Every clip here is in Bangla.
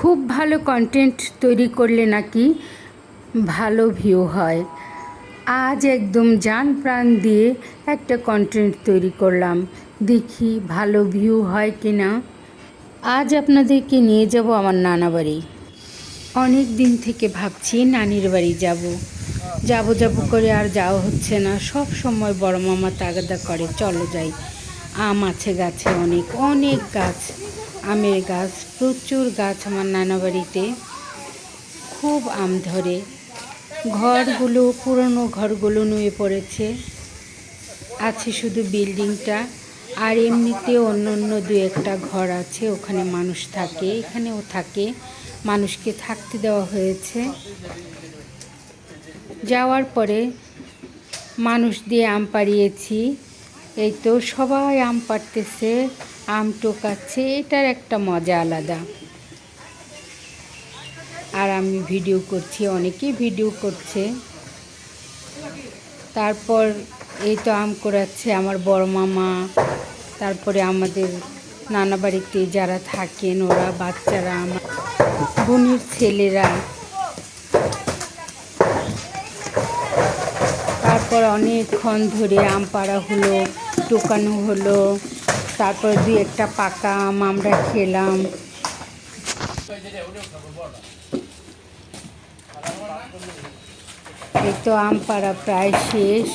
খুব ভালো কন্টেন্ট তৈরি করলে নাকি ভালো ভিউ হয়। আজ একদম জান প্রাণ দিয়ে একটা কন্টেন্ট তৈরি করলাম। দেখি ভালো ভিউ হয় কি না আজ আপনাদেরকে নিয়ে যাব আমার নানা বাড়ি। অনেক দিন থেকে ভাবছি নানির বাড়ি যাব। যাব যাব করে আর যাওয়া হচ্ছে না। সব সময় বড় মামা তাগাদা করে, চলো যাই। আম আছে গাছে অনেক অনেক গাছ, আমের গাছ, প্রচুর গাছ আমার নানা বাড়িতে। খুব আম ধরে। ঘরগুলো, পুরনো ঘরগুলো নুয়ে পড়েছে। আছে শুধু বিল্ডিংটা, আর এমনিতে অন্য অন্য দু একটা ঘর আছে, ওখানে মানুষ থাকে, এখানেও থাকে। মানুষকে থাকতে দেওয়া হয়েছে। যাওয়ার পরে মানুষ দিয়ে আম পাড়িয়েছি। এই তো সবাই আম পাড়তেছে, আম টোকাচ্ছে, এটার একটা মজা আলাদা। আর আমি ভিডিও করছি অনেকেই ভিডিও করছে। তারপর এই তো আম করাচ্ছে আমার বড় মামা, তারপরে আমাদের নানা বাড়িতে যারা থাকেন, ওরা বাচ্চারা, আমার বোনের ছেলেরা। তারপর অনেকক্ষণ ধরে আম পাড়া হলো। টোকানো হলো। তারপর দুই একটা পাকা আম আমরা খেলাম। এই তো আম পাড়া প্রায় শেষ।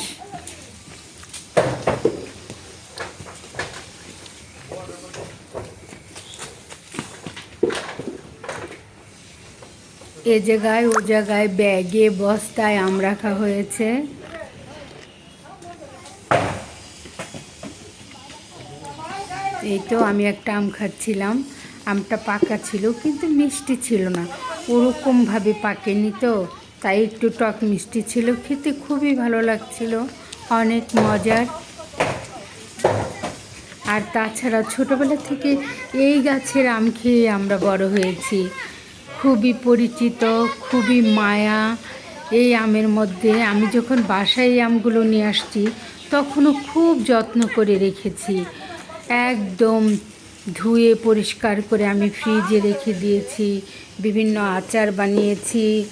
এ জায়গায় ও জায়গায় ব্যাগে বস্তায় আম রাখা হয়েছে। এই তো আমি একটা আম খাচ্ছিলাম। আমটা পাকা ছিল, কিন্তু মিষ্টি ছিল না। ওরকমভাবে পাকেনি তো, তাই একটু টক মিষ্টি ছিল। খেতে খুবই ভালো লাগছিল, অনেক মজার। আর তাছাড়া ছোটোবেলা থেকে এই গাছের আম খেয়ে আমরা বড় হয়েছি। খুবই পরিচিত, খুবই মায়া। এই আমের মধ্যে আমি যখন বাসায় আমগুলো নিয়ে আসছি, তখনও খুব যত্ন করে রেখেছি। একদম ধুয়ে পরিষ্কার করে আমি ফ্রিজে রেখে দিয়েছি, বিভিন্ন আচার বানিয়েছি,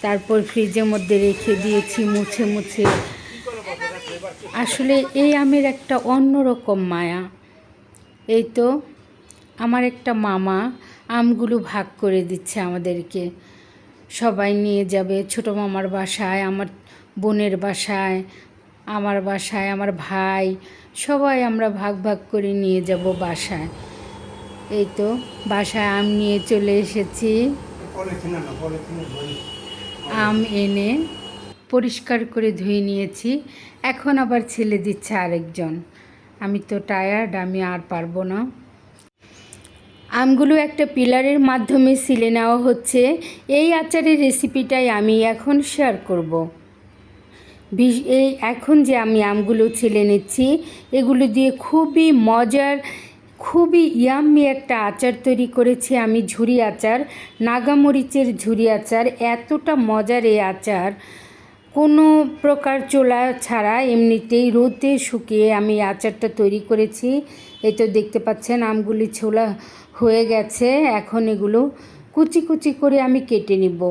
তারপর ফ্রিজের মধ্যে রেখে দিয়েছি, মুছে মুছে। আসলে এই আমের একটা অন্যরকম মায়া। এই তো আমার একটা মামা আমগুলো ভাগ করে দিচ্ছে আমাদেরকে। সবাই নিয়ে যাবে, ছোটো মামার বাসায়, আমার বোনের বাসায় আমার বাসায় আমার ভাই সবাই আমরা ভাগ ভাগ করে নিয়ে যাব বাসায়। এই তো বাসায় আম নিয়ে চলে এসেছি। আম এনে পরিষ্কার করে ধুয়ে নিয়েছি। এখন আবার ছেলে দিচ্ছে আরেকজন। আমি তো টায়ার্ড আমি আর পারব না। আমগুলো একটা পিলারের মাধ্যমে সিলে নেওয়া হচ্ছে। এই আচারের রেসিপিটাই আমি এখন শেয়ার করব। এই এখন যে আমি আমগুলো ছেলে নিচ্ছি, এগুলো দিয়ে খুবই মজার, খুবই ইয়াম্মি একটা আচার তৈরি করেছি আমি, ঝুরি আচার, নাগামরিচের ঝুরি আচার, এতটা মজার এই আচার। কোনো প্রকার চোলা ছাড়া এমনিতেই রোদে শুকিয়ে আমি আচারটা তৈরি করেছি। এই তো দেখতে পাচ্ছেন আমগুলি ছোলা হয়ে গেছে, এখন এগুলো কুচি কুচি করে আমি কেটে নিব।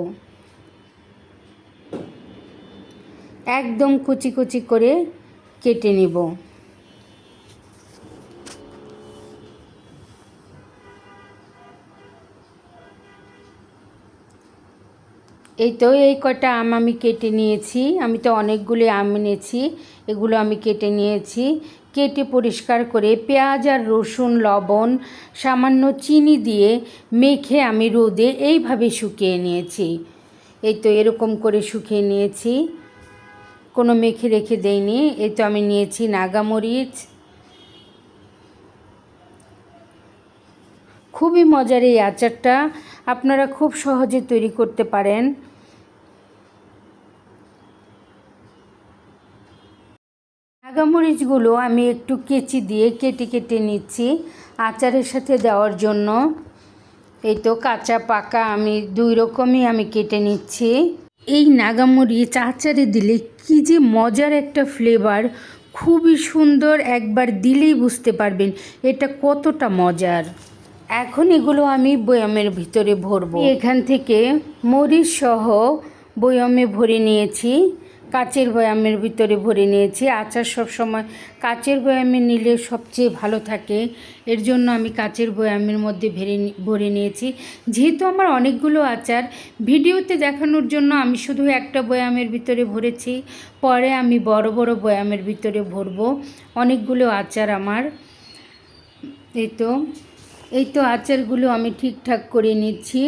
একদম কুচি কুচি করে কেটে নিব। এই তো এই কটা আম আমি কেটে নিয়েছি। আমি তো অনেকগুলি আম এনেছি, এগুলো আমি কেটে নিয়েছি। কেটে পরিষ্কার করে পেঁয়াজ আর রসুন, লবণ, সামান্য চিনি দিয়ে মেখে আমি রোদে এইভাবে শুকিয়ে নিয়েছি। এই তো এরকম করে শুকিয়ে নিয়েছি। কোনো মেখে রেখে দেইনি, এই তো আমি নিয়েছি নাগামরিচ। খুবই মজার এই আচারটা, আপনারা খুব সহজে তৈরি করতে পারেন। নাগামরিচগুলো আমি একটু কেচি দিয়ে কেটে কেটে নিচ্ছি আচারের সাথে দেওয়ার জন্য। এই তো কাঁচা পাকা আমি দুই রকমই আমি কেটে নিচ্ছি। এই নাগামরি চাচারে দিলে কি যে মজার একটা ফ্লেভার খুবই সুন্দর একবার দিলেই বুঝতে পারবেন এটা কতটা মজার। এখন এগুলো আমি বয়ামের ভিতরে ভরবো। এখান থেকে মরিচ সহ বয়ামে ভরে নিয়েছি। কাচের বয়ামের ভিতরে ভরে নিয়েছি। আচার সব সময় কাচের বয়ামে নিলে সবচেয়ে ভালো থাকে। এর জন্য আমি কাচের বয়ামের মধ্যে ভেরে ভরে নিয়েছি। যেহেতু আমার অনেকগুলো আচার, ভিডিওতে দেখানোর জন্য আমি শুধু একটা বয়ামের ভিতরে ভরেছি। পরে আমি বড় বড় বয়ামের ভিতরে ভরবো। অনেকগুলো আচার আমার। এই তো এই তো আচারগুলো আমি ঠিকঠাক করে নিচ্ছি।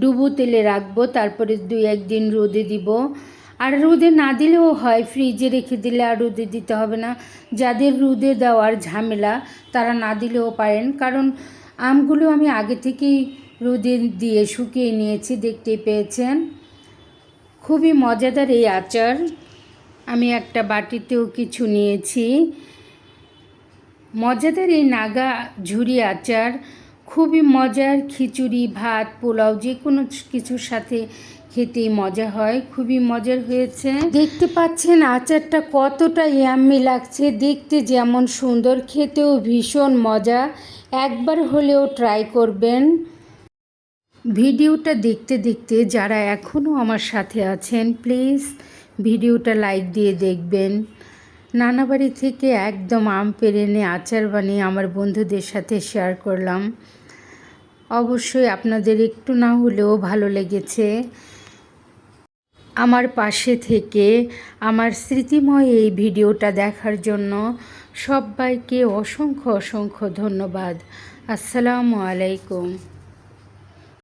ডুবো তেলে রাখব, তারপরে দুই একদিন রোদে দিব। আর রোদে না দিলেও হয়, ফ্রিজে রেখে দিলে আর রোদে দিতে হবে না। যাদের রোদে দেওয়ার ঝামেলা, তারা না দিলেও পারেন। কারণ আমগুলো আমি আগে থেকেই রোদে দিয়ে শুকিয়ে নিয়েছি, দেখতেই পেয়েছেন। খুবই মজাদার এই আচার। আমি একটা বাটিতেও কিছু নিয়েছি। মজাদার এই নাগা ঝুরি আচার খুবই মজার খিচুড়ি, ভাত, পোলাও, যে কোনো কিছুর সাথে খেতেই মজা হয়, খুবই মজার হয়েছে। দেখতে পাচ্ছেন আচারটা কতটা ইয়াম্মি লাগছে, দেখতে যেমন সুন্দর, খেতেও ভীষণ মজা। একবার হলেও ট্রাই করবেন। ভিডিওটা দেখতে দেখতে যারা এখনও আমার সাথে আছেন প্লিজ ভিডিওটা লাইক দিয়ে দেখবেন। নানাবাড়ি থেকে একদম আম পেরে এনে আচার বানিয়ে আমার বন্ধুদের সাথে শেয়ার করলাম। অবশ্যই আপনাদের একটু না হলেও ভালো লেগেছে। আমার পাশে থেকে আমার স্মৃতিময় এই ভিডিওটা দেখার জন্য সবাইকে অসংখ্য অসংখ্য ধন্যবাদ। আসসালামু আলাইকুম।